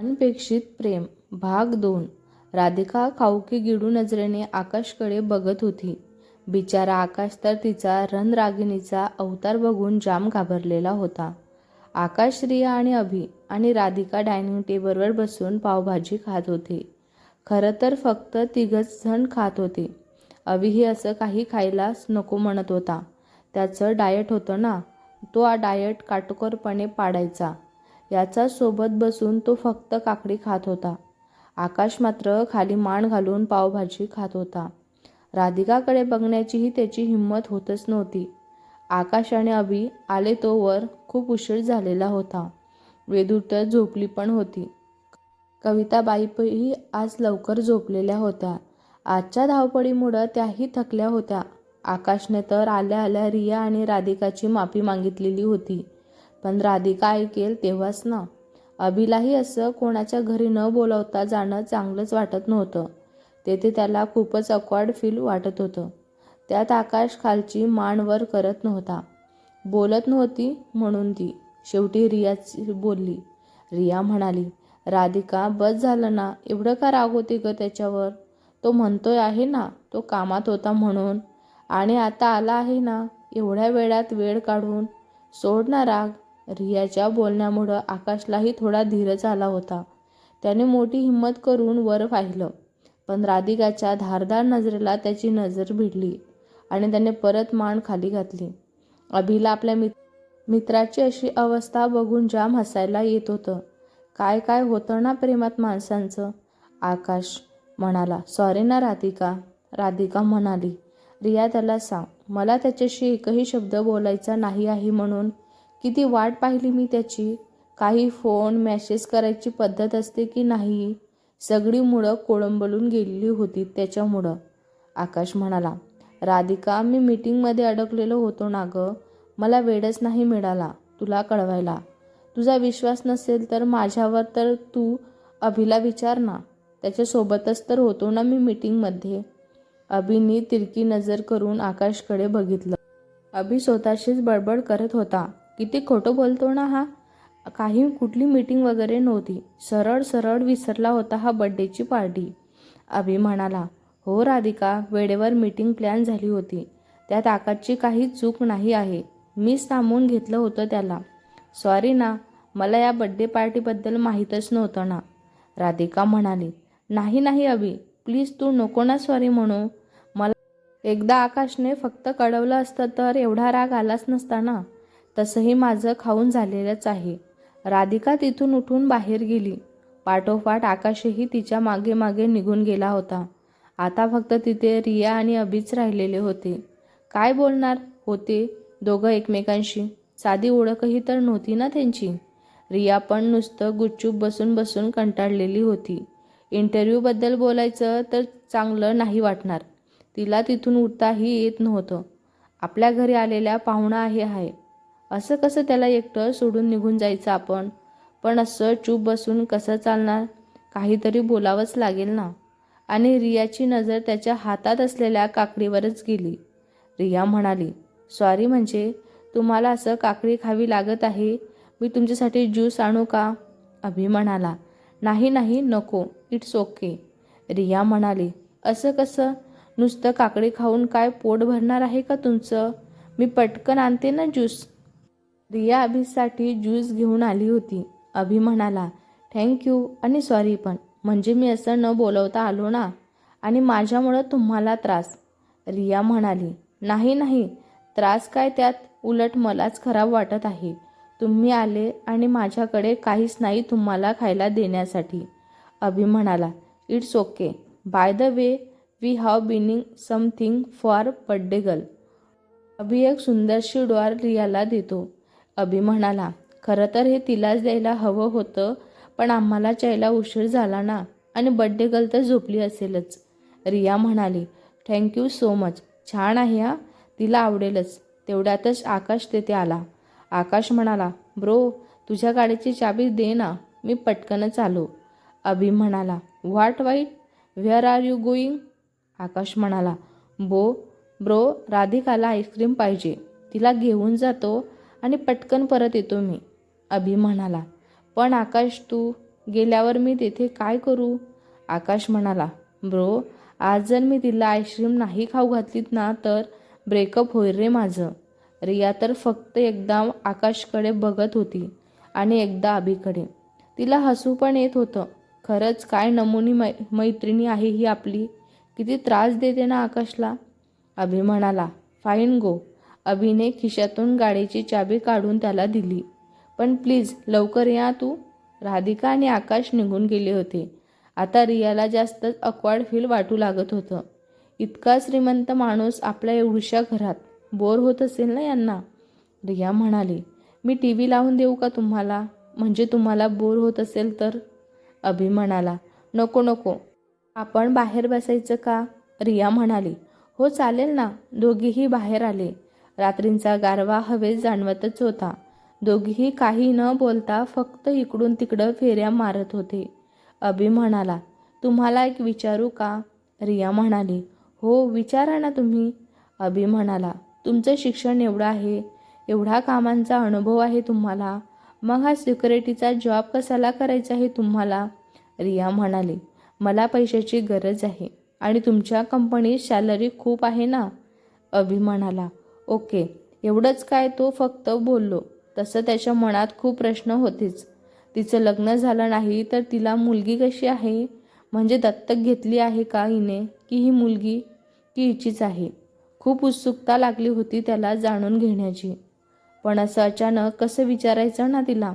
अनपेक्षित प्रेम. भाग दोन. राधिका खाऊकी गिडू नजरेने आकाशकडे बघत होती. बिचारा आकाश तर तिचा रणरागिणीचा अवतार बघून जाम घाबरलेला होता. आकाश रिया आणि अभि आणि राधिका डायनिंग टेबलवर बसून पावभाजी खात होते. खरं तर फक्त तिघच जण खात होते. अभिही असं काही खायलाच नको म्हणत होता. त्याचं डाएट होतं ना? तो हा डाएट काटेकोरपणे पाडायचा. याचा सोबत बसून तो फक्त काकडी खात होता. आकाश मात्र खाली मान घालून पावभाजी खात होता. राधिकाकडे बघण्याचीही त्याची हिंमत होतच नव्हती. आकाश आणि अभि आले तो वर खूप उशीर झालेला होता. वेदू तर झोपली पण होती. कविताबाईपही आज लवकर झोपलेल्या होत्या. आजच्या धावपळीमुळं त्याही थकल्या होत्या. आकाशने तर आल्या आल्या रिया आणि राधिकाची माफी मागितलेली होती. पण राधिका ऐकेल तेव्हाच ना. अभिलाही असं कोणाच्या घरी न बोलवता जाणं चांगलंच वाटत नव्हतं. तेथे त्याला खूपच अक्वार्ड फील वाटत होतं. त्यात आकाश खालची मान वर करत नव्हता. बोलत नव्हती म्हणून ती. शेवटी रियाची बोलली. रिया म्हणाली राधिका बस झालं ना? एवढं का राग होते ग त्याच्यावर? तो म्हणतोय आहे ना तो कामात होता म्हणून. आणि आता आला आहे ना एवढ्या वेळात वेळ काढून? सोड ना राग. रियाच्या बोलण्यामुळं आकाशलाही थोडा धीरच आला होता. त्याने मोठी हिंमत करून वर पाहिलं. पण राधिकाच्या धारदार नजरेला त्याची नजर भिडली आणि त्याने परत मान खाली घातली. अभिला आपल्या मित मित्राची अशी अवस्था बघून जाम हसायला येत होतं. काय काय होतं ना प्रेमात माणसांचं? आकाश म्हणाला सॉरी ना राधिका. राधिका म्हणाली रिया त्याला सांग. मला त्याच्याशी एकही शब्द बोलायचा नाही आहे म्हणून किती वाट पाहिली मी त्याची? काही फोन मॅसेज करायची पद्धत असते की नाही? सगळी मुळं कोळंबलून गेलेली होती त्याच्यामुळं. आकाश म्हणाला राधिका मी मीटिंगमध्ये अडकलेलो होतो ना गं. मला वेळच नाही मिळाला तुला कळवायला. तुझा विश्वास नसेल तर माझ्यावर तर तू अभिला विचार ना. त्याच्यासोबतच तर होतो ना मी मीटिंगमध्ये अभिनी तिरकी नजर करून आकाशकडे बघितलं. अभि स्वतःशीच बडबड करत होता. किती खोटं बोलतो ना हा? काही कुठली मीटिंग वगैरे नव्हती. सरळ सरळ विसरला होता हा बड्डेची पार्टी अभि म्हणाला हो राधिका वेळेवर मीटिंग प्लॅन झाली होती. त्यात आकाशची काही चूक नाही आहे. मी थांबवून घेतलं होतं त्याला. सॉरी ना मला या बड्डे पार्टीबद्दल माहीतच नव्हतं ना. राधिका म्हणाली नाही नाही अभि. प्लीज तू नको ना सॉरी म्हणू. मला एकदा आकाशने फक्त कळवलं असतं तर एवढा राग आलाच नसता ना. तसंही माझं खाऊन झालेलंच आहे. राधिका तिथून उठून बाहेर गेली. पाठोपाठ आकाशही तिच्यामागे मागे निघून गेला होता. आता फक्त तिथे रिया आणि अभिच राहिलेले होते. काय बोलणार? होते दोघं एकमेकांशी. साधी ओळखही तर नव्हती ना त्यांची? रिया पण नुसतं गुपचूप बसून बसून कंटाळलेली होती. इंटरव्ह्यूबद्दल बोलायचं तर चांगलं नाही वाटणार. तिला तिथून उठताही येत नव्हतं. आपल्या घरी आलेल्या पाहुणा आहे आहे असं कसं त्याला एकटं सोडून निघून जायचं आपण? पण असं चूप बसून कसं चालणार? काहीतरी बोलावंच लागेल ना? आणि रियाची नजर त्याच्या हातात असलेल्या काकडीवरच गेली. रिया म्हणाली सॉरी म्हणजे तुम्हाला असं काकडी खावी लागत आहे? मी तुमच्यासाठी ज्यूस आणू का? अभि म्हणाला नाही नाही नको इट्स ओके. रिया म्हणाली असं कसं? नुसतं काकडी खाऊन काय पोट भरणार आहे का तुमचं? मी पटकन आणते ना ज्यूस. रिया अभिसाठी ज्यूस घेऊन आली होती. अभि म्हणाला थँक्यू आणि सॉरी पण. म्हणजे मी असं न बोलवता आलो ना? आणि माझ्यामुळं तुम्हाला त्रास. रिया म्हणाली नाही नाही. त्रास काय त्यात? उलट मलाच खराब वाटत आहे. तुम्ही आले आणि माझ्याकडे काहीच नाही तुम्हाला खायला देण्यासाठी. अभि म्हणाला it's okay by the way we have binning something for birthday girl Abhi एक सुंदरशी डॉर रियाला देतो. अभि म्हणाला खरं तर हे तिलाच द्यायला हवं होतं पण आम्हाला चायला उशीर झाला ना आणि बड्डे गर्ल तर झोपली असेलच. रिया म्हणाली थँक्यू सो मच छान आहे हा. तिला आवडेलच. तेवढ्यातच आकाश तेथे आला. आकाश म्हणाला ब्रो तुझ्या गाडीची चाबी दे ना. मी पटकनच आलो. अभि म्हणाला what wait? Where are you going Akash म्हणाला बो ब्रो राधिकाला आईस्क्रीम पाहिजे. तिला घेऊन जातो. आणि पटकन परत येतो मी. अभि म्हणाला पण आकाश तू गेल्यावर मी तेथे काय करू? आकाश म्हणाला ब्रो आज जर मी तिला आईस्क्रीम नाही खाऊ घातलीत ना तर ब्रेकअप होईल रे माझं. रिया तर फक्त एकदा आकाशकडे बघत होती आणि एकदा अभिकडे. तिला हसू पण येत होतं. खरंच काय नमुनी मै मैत्रिणी आहे ही आपली? किती त्रास देते ना आकाशला? अभि म्हणाला फाईन गो अभिने खिशातून गाडीची चाबी काढून त्याला दिली. पण प्लीज लवकर या तू. राधिका आणि आकाश निघून गेले होते. आता रियाला जास्तच अकवाड फील वाटू लागत होतं. इतका श्रीमंत माणूस आपल्या एवढ्या घरात. बोर होत असेल ना यांना? रिया म्हणाली. मी टी व्ही लावून देऊ का तुम्हाला? म्हणजे तुम्हाला बोर होत असेल तर? अभि म्हणाला. नको नको. आपण बाहेर बसायचं का? रिया म्हणाली. हो चालेल ना. दोघीही बाहेर आले. रात्रींचा गारवा हवेत जाणवतच होता. दोघीही काही न बोलता फक्त इकडून तिकडं फेऱ्या मारत होते. अभि म्हणाला तुम्हाला एक विचारू का? रिया म्हणाली हो विचारा ना तुम्ही. अभि म्हणाला तुमचं शिक्षण एवढं आहे एवढा कामांचा अनुभव आहे तुम्हाला. मग हा सिक्युरिटीचा जॉब कशाला करायचा आहे तुम्हाला? रिया म्हणाली मला पैशाची गरज आहे आणि तुमच्या कंपनीत सॅलरी खूप आहे ना? अभि म्हणाला ओके एवढंच काय तो फक्त बोललो. तसं त्याच्या मनात खूप प्रश्न होतेच. तिचं लग्न झालं नाही तर तिला मुलगी कशी आहे? म्हणजे दत्तक घेतली आहे का हिने? की ही मुलगी? की हिचीच आहे. खूप उत्सुकता लागली होती त्याला जाणून घेण्याची. पण असं अचानक कसं विचारायचं ना तिला?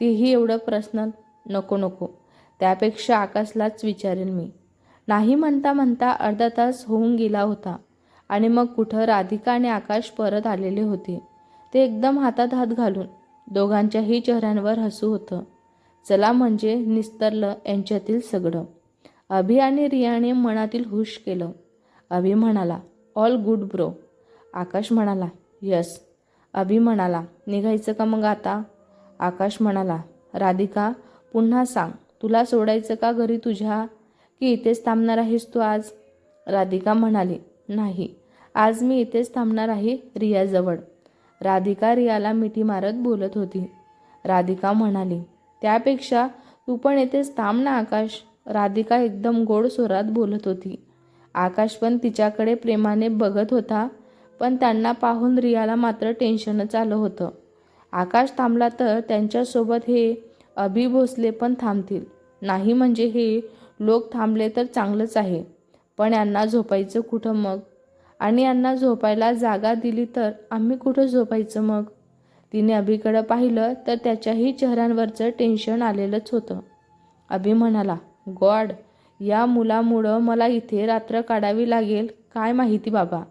तीही एवढं प्रश्न नको नको. त्यापेक्षा आकाशलाच विचारेन मी. नाही म्हणता म्हणता अर्धा तास होऊन गेला होता. आणि मग कुठं राधिका आणि आकाश परत आलेले होते. ते एकदम हातात हात घालून दोघांच्याही चेहऱ्यांवर हसू होतं. चला म्हणजे निस्तरलं यांच्यातील सगळं. अभि आणि रियाने मनातील हुश केलं. अभि म्हणाला ऑल गुड ब्रो आकाश म्हणाला यस अभि म्हणाला निघायचं का मग आता? आकाश म्हणाला राधिका पुन्हा सांग तुला सोडायचं का घरी तुझ्या? की इथेच थांबणार आहेस तू आज? राधिका म्हणाली नाही. आज मी इथेच थांबणार आहे रियाजवळ. राधिका रियाला मिठी मारत बोलत होती. राधिका म्हणाली त्यापेक्षा तू पण येथेच थांब ना आकाश. राधिका एकदम गोड स्वरात बोलत होती. आकाश पण तिच्याकडे प्रेमाने बघत होता पण त्यांना पाहून रियाला मात्र टेन्शनच आलं होतं. आकाश थांबला तर त्यांच्यासोबत हे अभि भोसले पण थांबतील. नाही म्हणजे हे लोक थांबले तर चांगलंच आहे पण यांना झोपायचं कुठं मग? आणि यांना झोपायला जागा दिली तर आम्ही कुठं झोपायचं मग? तिने अभिकडं पाहिलं तर त्याच्याही चेहऱ्यांवरचं टेन्शन आलेलंच होतं. अभि म्हणाला गॉड या मुलामुळं मला इथे रात्र काढावी लागेल काय माहिती बाबा?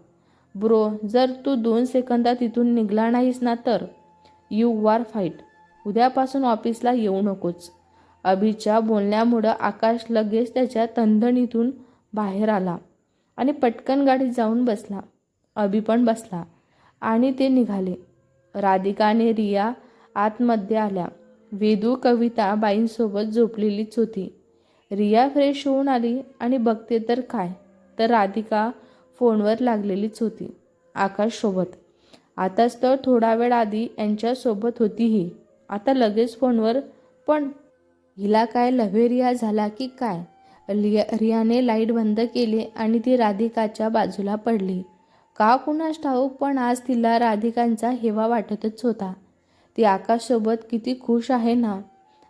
ब्रो जर तू दोन सेकंदात इथून निघला नाहीस ना तर? You are fight. उद्यापासून ऑफिसला येऊ नकोच. अभिच्या बोलण्यामुळं आकाश लगेच त्याच्या तंधणीतून बाहेर आला. आणि पटकन गाडीत जाऊन बसला. अभि पण बसला आणि ते निघाले. राधिका आणि रिया आतमध्ये आल्या. वेदू कविता बाईंसोबत झोपलेलीच होती. रिया फ्रेश होऊन आली आणि बघते तर काय? तर राधिका फोनवर लागलेलीच होती. आकाशसोबत आताच तर थोडा वेळ आधी यांच्यासोबत होती ही आता लगेच फोनवर पण हिला काय लव्हेरिया झाला की काय? लिया रियाने लाइट बंद केली आणि ती राधिकाच्या बाजूला पडली. का कुणास ठाऊक पण आज तिला राधिकांचा हेवा वाटतच होता. ती आकाशसोबत किती खुश आहे ना?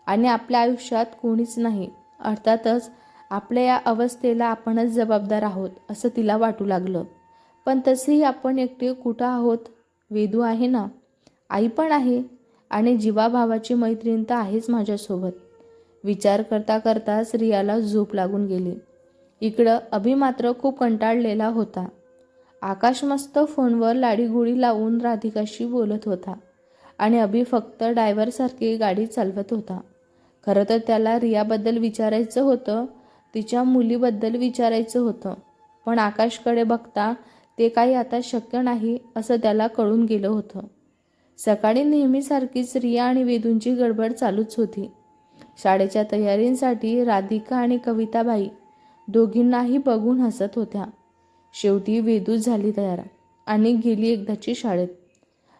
आणि आपल्या आयुष्यात कोणीच नाही. अर्थातच आपल्या या अवस्थेला आपणच जबाबदार आहोत असं तिला वाटू लागलं. पण तसेही आपण एकटे कुठं आहोत? वेदू आहे ना? आई पण आहे. आणि जीवाभावाची मैत्रीण तर आहेच माझ्यासोबत. विचार करता करता स्त्रियाला झोप लागून गेली. इकडं अभि मात्र खूप कंटाळलेला होता. आकाश मस्त फोनवर लाडीगुडी लावून राधिकाशी बोलत होता आणि अभि फक्त ड्रायव्हरसारखी गाडी चालवत होता. खरं तर त्याला रियाबद्दल विचारायचं होतं तिच्या मुलीबद्दल विचारायचं होतं पण आकाशकडे बघता ते काही आता शक्य नाही असं त्याला कळून गेलं होतं. सकाळी नेहमीसारखीच रिया आणि वेदूंची गडबड चालूच होती. शाळेच्या तयारींसाठी राधिका आणि कविताबाई दोघींनाही बघून हसत होत्या. शेवटी वेदूच झाली तयार आणि गेली एकदाची शाळेत.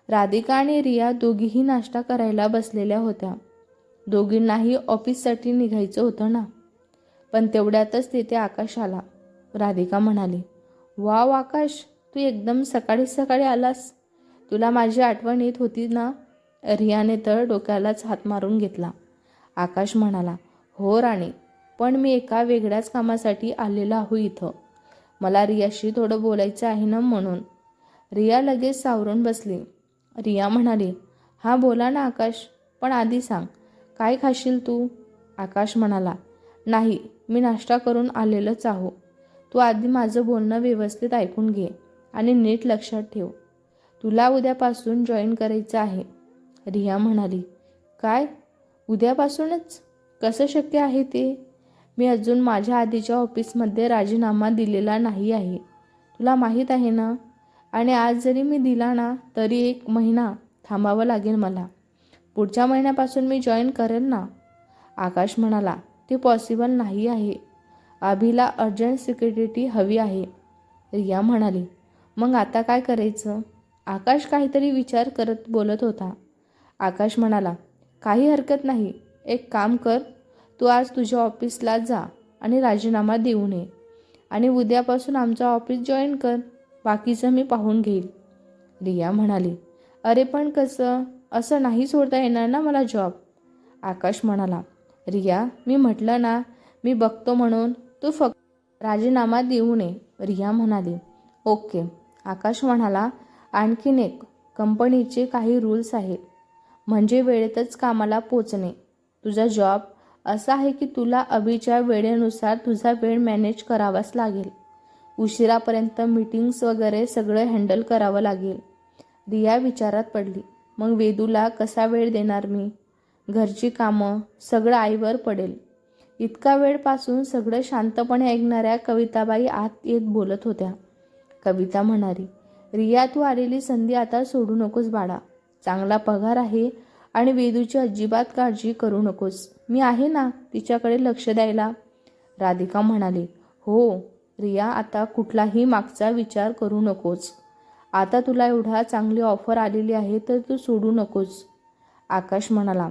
राधिका आणि रिया दोघीही नाश्ता करायला बसलेल्या होत्या. दोघींनाही ऑफिससाठी निघायचं होतं ना? पण तेवढ्यातच तिथे आकाश आला. राधिका म्हणाली वाव आकाश तू एकदम सकाळी सकाळी आलास. तुला माझी आठवण येत होती ना? रियाने तर डोक्यालाच हात मारून घेतला. आकाश म्हणाला हो राणे पण मी एका वेगळ्याच कामासाठी आलेलो आहो इथं. मला रियाशी थोडं बोलायचं आहे ना म्हणून. रिया लगेच सावरून बसली. रिया म्हणाली हां बोला ना आकाश पण आधी सांग काय खाशील तू? आकाश म्हणाला नाही मी नाश्ता करून आलेलंच आहो. तू आधी माझं बोलणं व्यवस्थित ऐकून घे आणि नीट लक्षात ठेव. तुला उद्यापासून जॉईन करायचं आहे. रिया म्हणाली काय? उद्यापासूनच? कसं शक्य आहे ते? मी अजून माझ्या आधीच्या ऑफिसमध्ये राजीनामा दिलेला नाही आहे. तुला माहीत आहे ना? आणि आज जरी मी दिला ना तरी एक महिना थांबावं लागेल मला. पुढच्या महिन्यापासून मी जॉईन करेन ना? आकाश म्हणाला ते पॉसिबल नाही आहे. अभिला अर्जंट सिक्युरिटी हवी आहे. रिया म्हणाली मग आता काय करायचं? आकाश काहीतरी विचार करत बोलत होता. आकाश म्हणाला काही हरकत नाही. एक काम कर तू आज तुझ्या ऑफिसला जा आणि राजीनामा देऊन ये आणि उद्यापासून आमचं ऑफिस जॉईन कर. बाकीचं मी पाहून घेईल. रिया म्हणाली अरे पण कसं? असं नाही सोडता येणार ना मला जॉब? आकाश म्हणाला रिया मी म्हटलं ना मी बघतो म्हणून. तू फक्त राजीनामा देऊ नये. रिया म्हणाली ओके. आकाश म्हणाला आणखीन एक कंपनीचे काही रूल्स आहेत. म्हणजे वेळेतच कामाला पोचणे. तुझा जॉब असा आहे की तुला अभिच्या वेळेनुसार तुझा वेळ मॅनेज करावाच लागेल. उशिरापर्यंत मीटिंग्स वगैरे सगळं हँडल करावं लागेल. रिया विचारात पडली मग वेदूला कसा वेळ देणार मी? घरची कामं सगळं आईवर पडेल. इतका वेळपासून सगळं शांतपणे ऐकणाऱ्या कविताबाई आत येत बोलत होत्या. कविता म्हणाली रिया तू आलेली संधी आता सोडू नकोस बाळा. चांगला पगार आहे आणि वेदूची अजिबात काळजी करू नकोस. मी आहे ना तिच्याकडे लक्ष द्यायला? राधिका म्हणाली हो रिया आता कुठलाही मागचा विचार करू नकोस. आता तुला एवढा चांगली ऑफर आलेली आहे तर तू सोडू नकोस. आकाश म्हणाला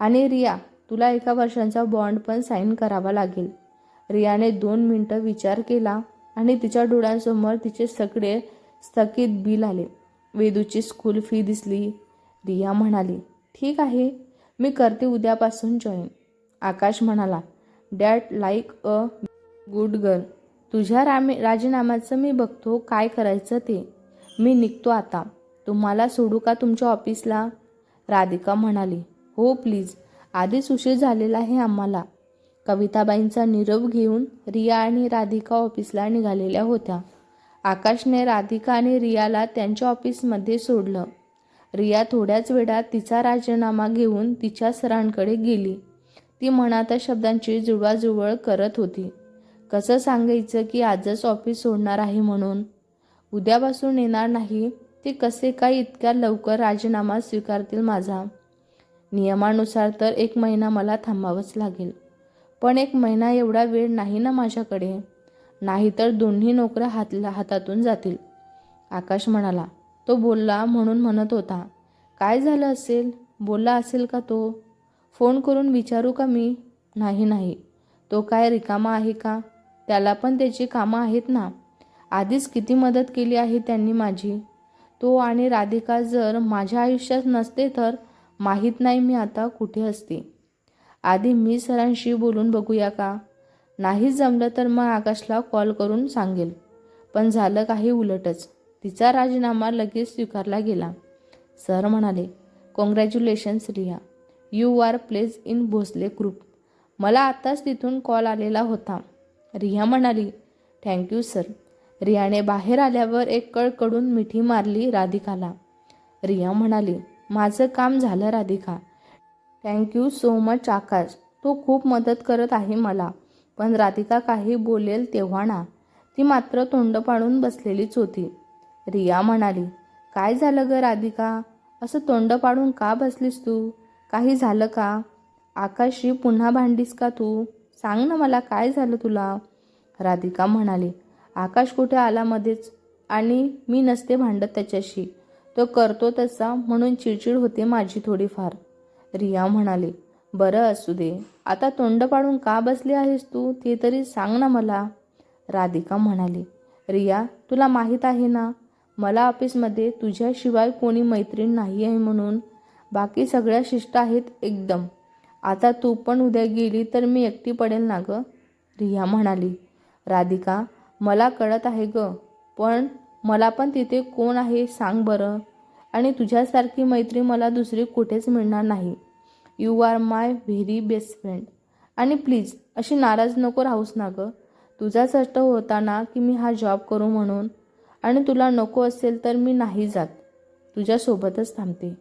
आणि रिया तुला एका वर्षांचा बॉन्ड पण साईन करावा लागेल. रियाने दोन मिनटं विचार केला आणि तिच्या डोळ्यांसमोर तिचे सगळे स्थगित बिल आले. वेदूची स्कूल फी दिसली रिया म्हणाली ठीक आहे मी करते उद्यापासून जॉईन आकाश म्हणाला that like a good girl तुझ्या रामे राजीनाम्याचं मी बघतो काय करायचं ते. मी निघतो आता. तुम्हाला सोडू का तुमच्या ऑफिसला? राधिका म्हणाली हो प्लीज आधीच उशीर झालेला आहे आम्हाला. कविताबाईंचा निरोप घेऊन रिया आणि राधिका ऑफिसला निघालेल्या होत्या. आकाशने राधिका आणि रियाला त्यांच्या ऑफिसमध्ये सोडलं. रिया थोड्याच वेळात तिचा राजीनामा घेऊन तिच्या सरांकडे गेली. ती मनात शब्दांची जुळवाजुळव करत होती. कसं सांगायचं की आजच ऑफिस सोडणार आहे म्हणून? उद्यापासून येणार नाही ते कसे काय इतक्या लवकर राजीनामा स्वीकारतील माझा? नियमानुसार तर एक महिना मला थांबावंच लागेल. पण एक महिना एवढा वेळ नाही ना माझ्याकडे? नाहीतर दोन्ही नोकऱ्या हातला हातातून जातील. आकाश म्हणाला तो बोलला म्हणून म्हणत होता. काय झालं असेल? बोलला असेल का तो? फोन करून विचारू का मी? नाही नाही. तो काय रिकामा आहे का? त्याला पण त्याची कामं आहेत ना. आधीच किती मदत केली आहे त्यांनी माझी. तो आणि राधिका जर माझ्या आयुष्यात नसते तर माहीत नाही मी आता कुठे असते. आधी मी सरांशी बोलून बघूया का? नाहीच जमलं तर मग आकाशला कॉल करून सांगेल. पण झालं काही उलटच. तिचा राजीनामा लगेच स्वीकारला गेला. सर म्हणाले congratulations Riya. You are place in Bhosale group मला आत्ताच तिथून कॉल आलेला होता. रिया म्हणाली थँक्यू सर रियाने बाहेर आल्यावर एक कळकडून मिठी मारली राधिकाला. रिया म्हणाली माझं काम झालं Radhika. Thank you so much Akash. तो खूप मदत करत आहे मला. पण राधिका काही बोलेल तेव्हा ना. ती मात्र तोंड पाडून बसलेलीच होती. रिया म्हणाली काय झालं ग राधिका? असं तोंड पाडून का बसलीस तू? काही झालं का? आकाशशी पुन्हा भांडलीस का तू? सांग ना मला काय झालं तुला. राधिका म्हणाली आकाश कुठे आला मध्येच? आणि मी नसते भांडत त्याच्याशी. तो करतो तसा म्हणून चिडचिड होते माझी थोडीफार. रिया म्हणाली बरं असू दे. आता तोंड पाडून का बसली आहेस तू? ते तरी सांग ना मला. राधिका म्हणाली रिया तुला माहीत आहे ना मला ऑफिसमध्ये तुझ्याशिवाय कोणी मैत्रीण नाही आहे म्हणून. बाकी सगळ्या शिष्ट आहेत एकदम. आता तू पण उद्या गेली तर मी एकटी पडेल ना गं? रिया म्हणाली. राधिका मला कळत आहे ग पण मला पण तिथे कोण आहे सांग बरं. आणि तुझ्यासारखी मैत्री मला दुसरी कुठेच मिळणार नाही. You are my very best friend आणि प्लीज अशी नाराज नको राहूस ना गं. तुझाच कष्ट होता ना की मी हा जॉब करू म्हणून. आणि तुला नको असेल तर मी नाही जात. तुझ्यासोबतच थांबते.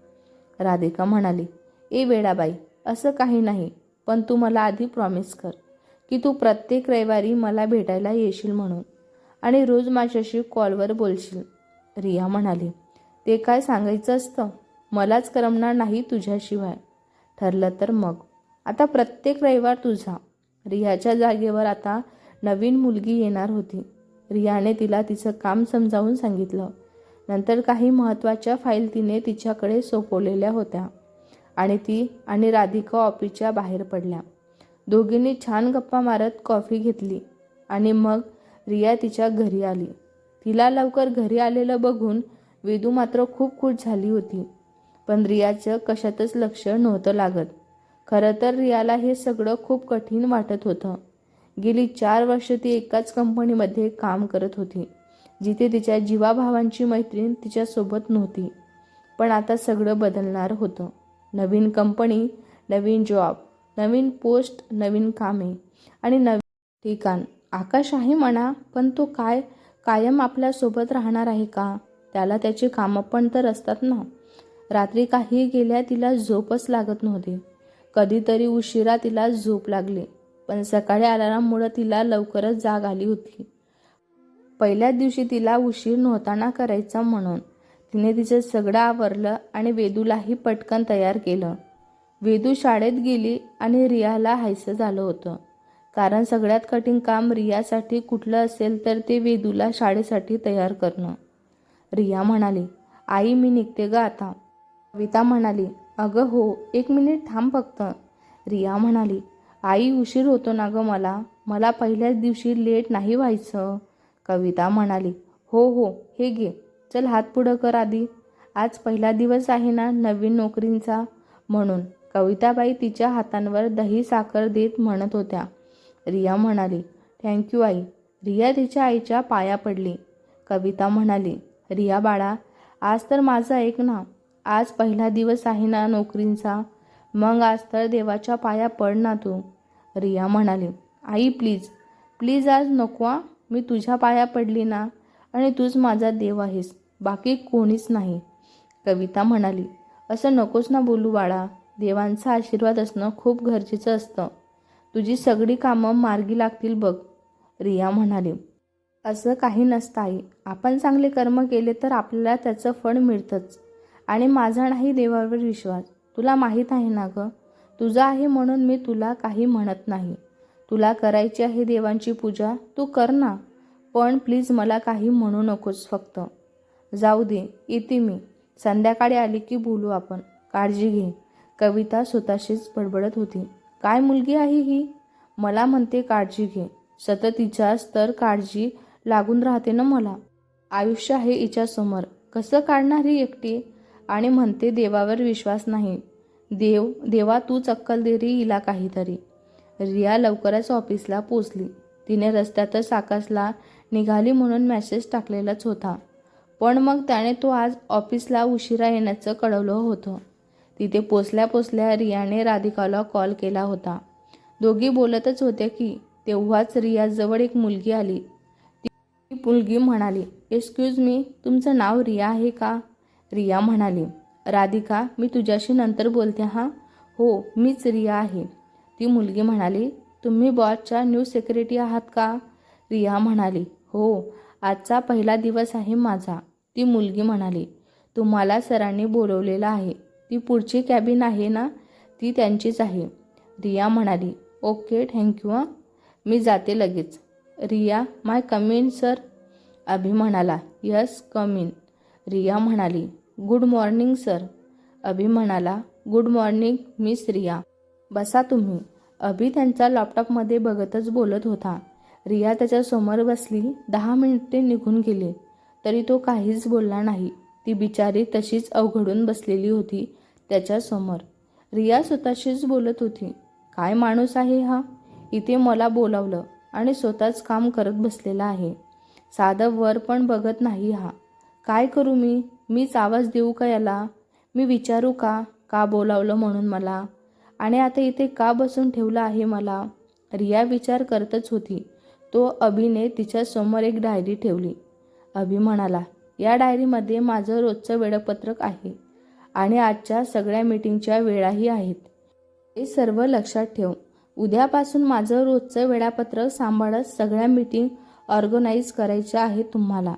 राधिका म्हणाली ए वेडाबाई असं काही नाही पण तू मला आधी प्रॉमिस कर की तू प्रत्येक रविवारी मला भेटायला येशील म्हणून आणि रोज माझ्याशी कॉलवर बोलशील. रिया म्हणाली ते काय सांगायचं असतं? मलाच करमणार नाही तुझ्याशिवाय. ठरलं तर मग आता प्रत्येक रविवार तुझा. रियाच्या जागेवर आता नवीन मुलगी येणार होती. रियाने तिला तिचं काम समजावून सांगितलं. नंतर काही महत्त्वाच्या फाईल तिने तिच्याकडे सोपवलेल्या होत्या आणि ती आणि राधिका ऑफिसच्या बाहेर पडल्या. दोघींनी छान गप्पा मारत कॉफी घेतली आणि मग रिया तिच्या घरी आली. तिला लवकर घरी आलेलं बघून वेदू मात्र खूप खुश झाली होती. पण रियाचं कशातच लक्ष नव्हतं लागत. खरं तर रियाला हे सगळं खूप कठीण वाटत होतं. गेली चार वर्ष ती एकाच कंपनीमध्ये काम करत होती जिथे तिच्या जीवाभावांची मैत्रीण तिच्यासोबत नव्हती. पण आता सगळं बदलणार होतं. नवीन कंपनी नवीन जॉब नवीन पोस्ट नवीन कामे आणि नवीन ठिकाण. आकाश आहे म्हणा पण तो काय कायम आपल्यासोबत राहणार आहे का? त्याला त्याची कामं पण तर असतात ना. रात्री काही गेल्या तिला झोपच लागत नव्हती. कधीतरी उशिरा तिला झोप लागली. पण सकाळी अलाराममुळं तिला लवकरच जाग आली होती. पहिल्याच दिवशी तिला उशीर नव्हताना करायचा म्हणून तिने तिचं सगळं आवरलं आणि वेदूलाही पटकन तयार केलं. वेदू शाळेत गेली आणि रियाला हायसं झालं होतं. कारण सगळ्यात कठीण काम रियासाठी कुठलं असेल तर ते वेदूला शाळेसाठी तयार करणं. रिया म्हणाली आई मी निघते ग आता. कविता म्हणाली अगं हो एक मिनिट थांब फक्त. रिया म्हणाली आई उशीर होतो ना गं मला. मला पहिल्याच दिवशी लेट नाही व्हायचं. कविता म्हणाली हो हो हे घे. चल हात पुढं कर आधी. आज पहिला दिवस आहे ना नवीन नोकरींचा. म्हणून कविताबाई तिच्या हातांवर दही साखर देत म्हणत होत्या. रिया म्हणाली थँक्यू आई. रिया तिच्या आईच्या पाया पडली. कविता म्हणाली रिया बाळा आज तर माझं ऐक ना. आज पहिला दिवस आहे ना नोकरींचा. मग आज तर देवाच्या पाया पड ना तू. रिया म्हणाली आई प्लीज प्लीज आज नको मी तुझ्या पाया पडली ना आणि तूच माझा देव आहेस. बाकी कोणीच नाही. कविता म्हणाली असं नकोस ना बोलू बाळा. देवांचा आशीर्वाद असणं खूप गरजेचं असतं. तुझी सगळी कामं मार्गी लागतील बघ. रिया म्हणाली असं काही नसतं आई. आपण चांगले कर्म केले तर आपल्याला त्याचं फळ मिळतंच आणि माझा नाही देवावर विश्वास. तुला माहीत आहे ना गं? तुझा आहे म्हणून मी तुला काही म्हणत नाही. तुला करायची आहे देवांची पूजा तू कर ना. पण प्लीज मला काही म्हणू नकोस फक्त. जाऊ दे येते मी. संध्याकाळी आली की बोलू आपण. काळजी घे. कविता स्वतःशीच बडबडत होती. काय मुलगी आहे ही? मला म्हणते काळजी घे. सतत तिच्याच तर काळजी लागून राहते ना मला. आयुष्य आहे हिच्यासमोर. कसं काढणार ही एकटी? आणि म्हणते देवावर विश्वास नाही. देव देवा तूच अक्कल दे रे काहीतरी. रिया लवकरच ऑफिसला पोचली. तिने रस्त्यातच आकाशला निघाली म्हणून मेसेज टाकलेलाच होता. पण मग त्याने तो आज ऑफिसला उशिरा येण्याचं कळवलं होतं. तिथे पोचल्या पोचल्या रियाने राधिकाला कॉल केला होता. दोघी बोलतच होत्या की तेव्हाच रियाजवळ एक मुलगी आली. ती मुलगी म्हणाली एक्सक्यूज मी तुमचं नाव रिया आहे का? रिया म्हणाली राधिका मी तुझ्याशी नंतर बोलते हां? हो मीच रिया आहे. ती मुलगी म्हणाली तुम्ही बॉसच्या न्यू सेक्रेटरी आहात का? रिया म्हणाली हो आजचा पहिला दिवस आहे माझा. ती मुलगी म्हणाली तुम्हाला सरांनी बोलवलेलं आहे. ती पुढची कॅबिन आहे ना? ती त्यांचीच आहे. रिया म्हणाली ओके थँक्यू हां. मी जाते लगेच. रिया माय कमीन सर. अभि म्हणाला यस कमीन रिया म्हणाली गुड मॉर्निंग सर. अभि म्हणाला गुड मॉर्निंग मिस रिया. बसा तुम्ही. अभि त्यांचा लॅपटॉपमध्ये बघतच बोलत होता. रिया त्याच्यासमोर बसली दहा मिनिटे निघून गेले. तरी तो काहीच बोलला नाही. ती बिचारी तशीच अवघडून बसलेली होती त्याच्यासमोर रिया स्वतःशीच बोलत होती काय माणूस आहे हा? इथे मला बोलावलं आणि स्वतःच काम करत बसलेला आहे. साधं वर पण बघत नाही हा. काय करू मी? मीच आवाज देऊ का याला? मी विचारू का? का बोलावलं म्हणून मला? आणि आता इथे का बसून ठेवलं आहे मला? रिया विचार करतच होती. तो अभिने तिच्यासमोर एक डायरी ठेवली. अभि म्हणाला या डायरीमध्ये माझं रोजचं वेळापत्रक आहे आणि आजच्या सगळ्या मीटिंगच्या वेळाही आहेत. हे सर्व लक्षात ठेव. उद्यापासून माझं रोजचं वेळापत्रक सांभाळत सगळ्या मीटिंग ऑर्गनाईज करायच्या आहेत तुम्हाला.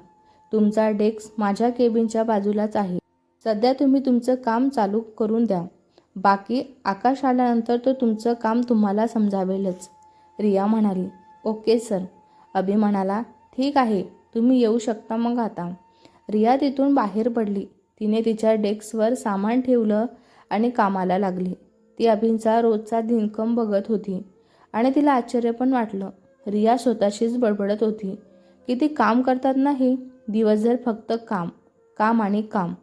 तुमचा डेस्क माझ्या केबिनच्या बाजूलाच आहे. सध्या तुम्ही तुमचं काम चालू करून द्या. बाकी आकाश आल्यानंतर तो तुमचं काम तुम्हाला समजावेलच. रिया म्हणाली ओके सर. अभि म्हणाला ठीक आहे तुम्ही येऊ शकता मग आता. रिया तिथून बाहेर पडली. तिने तिच्या डेस्कवर सामान ठेवलं आणि कामाला लागली. ती अभिंचा रोजचा दिनकम बघत होती आणि तिला आश्चर्य पण वाटलं. रिया स्वतःशीच बडबडत होती की ती काम करतात नाही दिवसभर फक्त काम काम आणि काम.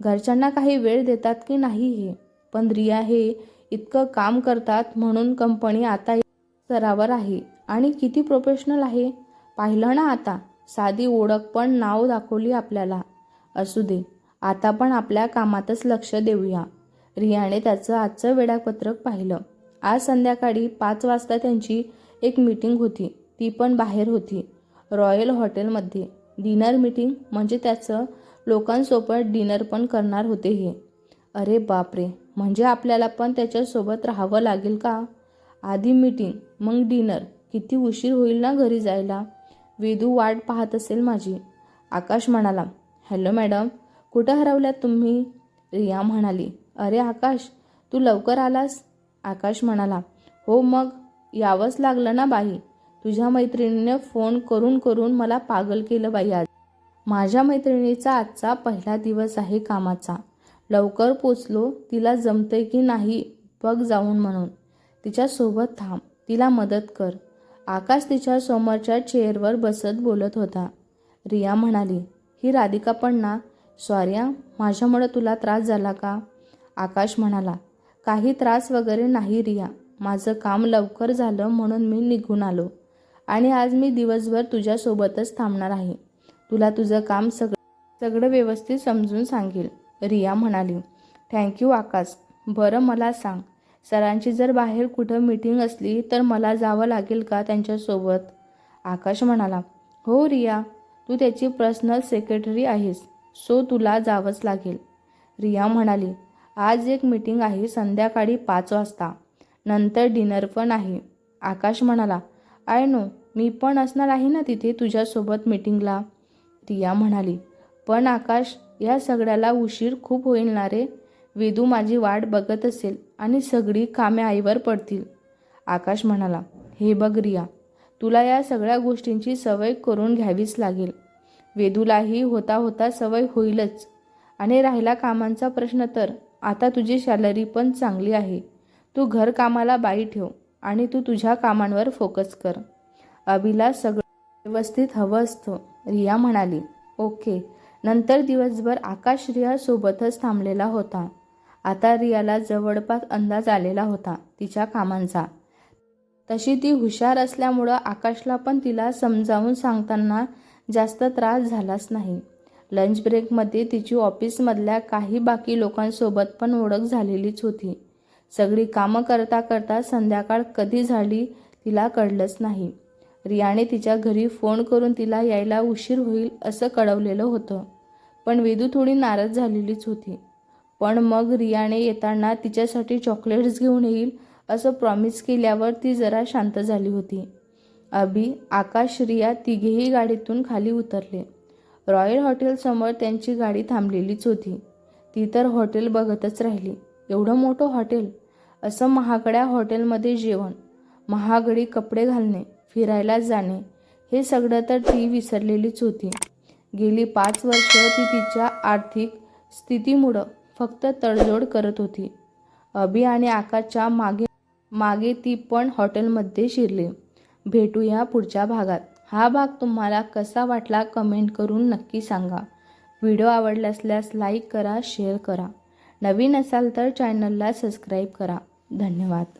घरच्यांना काही वेळ देतात की नाही हे? पण रिया हे इतकं काम करतात म्हणून कंपनी आता स्तरावर आहे. आणि किती प्रोफेशनल आहे? पाहिलं ना आता. साधी ओळख पण नाव दाखवली आपल्याला. असू दे आता पण आपल्या कामातच लक्ष देऊया. रियाने त्याचं आजचं वेळापत्रक पाहिलं. आज संध्याकाळी पाच वाजता त्यांची एक मीटिंग होती. ती पण बाहेर होती. रॉयल हॉटेलमध्ये. डिनर मीटिंग म्हणजे त्याचं लोकांसोबत डिनर पण करणार होते हे. अरे बापरे म्हणजे आपल्याला पण त्याच्यासोबत राहावं लागेल का? आधी मीटिंग मग डिनर. किती उशीर होईल ना घरी जायला? वेदू वाट पाहत असेल माझी. आकाश म्हणाला हॅलो मॅडम कुठं हरवल्यात तुम्ही? रिया म्हणाली अरे आकाश तू लवकर आलास? आकाश म्हणाला हो मग यावंच लागलं ना बाई. तुझ्या मैत्रिणीने फोन करून करून मला पागल केलं बाई आज. माझ्या मैत्रिणीचा आजचा पहिला दिवस आहे कामाचा. लवकर पोचलो तिला जमते की नाही बघ जाऊन म्हणून. तिच्यासोबत थांब तिला मदत कर. आकाश तिच्या समोरच्या चेअरवर बसत बोलत होता. रिया म्हणाली ही राधिका पण ना? सॉरी माझ्यामुळं तुला त्रास झाला का? आकाश म्हणाला काही त्रास वगैरे नाही रिया. माझं काम लवकर झालं म्हणून मी निघून आलो. आणि आज मी दिवसभर तुझ्यासोबतच थांबणार आहे. तुला तुझं काम सगळं सगळं व्यवस्थित समजून सांगेल रिया म्हणाली. Thank you Akash. बरं मला सांग. सरांची जर बाहेर कुठं मीटिंग असली तर मला जावं लागेल का त्यांच्यासोबत? आकाश म्हणाला. हो रिया. तू त्याची पर्सनल सेक्रेटरी आहेस. सो तुला जावंच लागेल. रिया म्हणाली. आज एक मीटिंग आहे संध्याकाळी पाच वाजता. नंतर डिनर पण आहे. आकाश म्हणाला. आय नो मी पण असणार आहे ना तिथे तुझ्यासोबत मीटिंगला? रिया म्हणाली. पण आकाश या सगळ्याला उशीर खूप होईल ना रे? वेदू माझी वाट बघत असेल आणि सगळी कामे आईवर पडतील. आकाश म्हणाला. हे बघ रिया तुला या सगळ्या गोष्टींची सवय करून घ्यावीच लागेल. वेदूलाही होता होता सवय होईलच. आणि राहिला कामांचा प्रश्न तर आता तुझी सॅलरी पण चांगली आहे. तू घरकामाला बाई ठेव. आणि तू तुझ्या कामांवर फोकस कर. अभिला सगळं व्यवस्थित हवं असतं रिया म्हणाली. ओके. नंतर दिवसभर आकाश रियासोबतच थांबलेला होता. आता रियाला जवळपास अंदाज आलेला होता तिच्या कामांचा. तशी ती हुशार असल्यामुळं आकाशला पण तिला समजावून सांगताना जास्त त्रास झालाच नाही. लंच ब्रेकमध्ये तिची ऑफिसमधल्या काही बाकी लोकांसोबत पण ओळख झालेलीच होती. सगळी कामं करता करता संध्याकाळ कधी झाली तिला कळलंच नाही. रियाने तिच्या घरी फोन करून तिला यायला उशीर होईल असं कळवलेलं होतं. पण वेदू थोडी नाराज झालेलीच होती. पण मग रियाने येताना तिच्यासाठी चॉकलेट्स घेऊन येईल असं प्रॉमिस केल्यावर ती जरा शांत झाली होती. अभि आकाश रिया तिघेही गाडीतून खाली उतरले. रॉयल हॉटेलसमोर त्यांची गाडी थांबलेलीच होती. ती तर हॉटेल बघतच राहिली. एवढं मोठं हॉटेल? असं महागड्या हॉटेलमध्ये जेवण महागडी कपडे घालणे फिरायला जाणे हे सगळं तर ती विसरलेलीच होती. गेली पाच वर्ष ती तिच्या आर्थिक स्थितीमुळं फक्त तडजोड करत होती. अभि आणि आकाशच्या मागे मागे ती पण हॉटेलमध्ये शिरली. भेटूया पुढच्या भागात. हा भाग तुम्हाला कसा वाटला कमेंट करून नक्की सांगा. व्हिडिओ आवडला असल्यास लाईक करा शेअर करा. नवीन असाल तर चॅनलला सबस्क्राईब करा. धन्यवाद.